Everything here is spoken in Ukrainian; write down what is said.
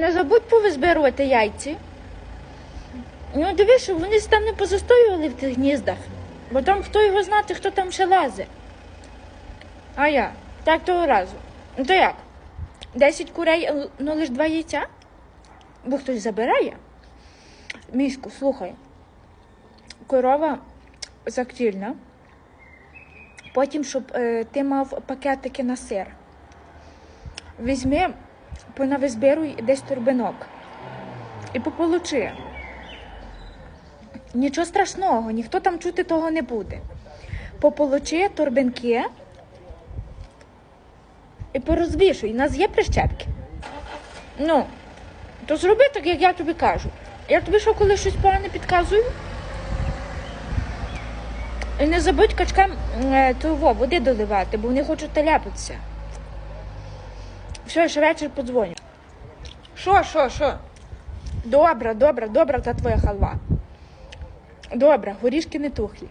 Не забудь повизбирувати яйці. Ну, дивись, щоб вони там не позастоювали в тих гніздах. Бо там хто його знати, хто там ще лазить. А я, так того разу. Ну то як? Десять курей, ну лише два яйця? Бо хтось забирає? Мішку, слухай. Корова зактільна. Потім, щоб е, ти мав пакетики на сир. Візьми, понавизбируй десь турбинок. І пополучи. Нічого страшного, ніхто там чути того не буде. Пополучи торбинки і порозвішуй. У нас є прищепки. Ну, то зроби так, як я тобі кажу. Я тобі що, коли щось погане підказую? І не забудь качкам е, того води доливати, бо вони хочуть теляпатися. Все, ще вечір подзвоню. Що, що, що? Добра, добра, добра та твоя халва. Добре, горішки не тухлі.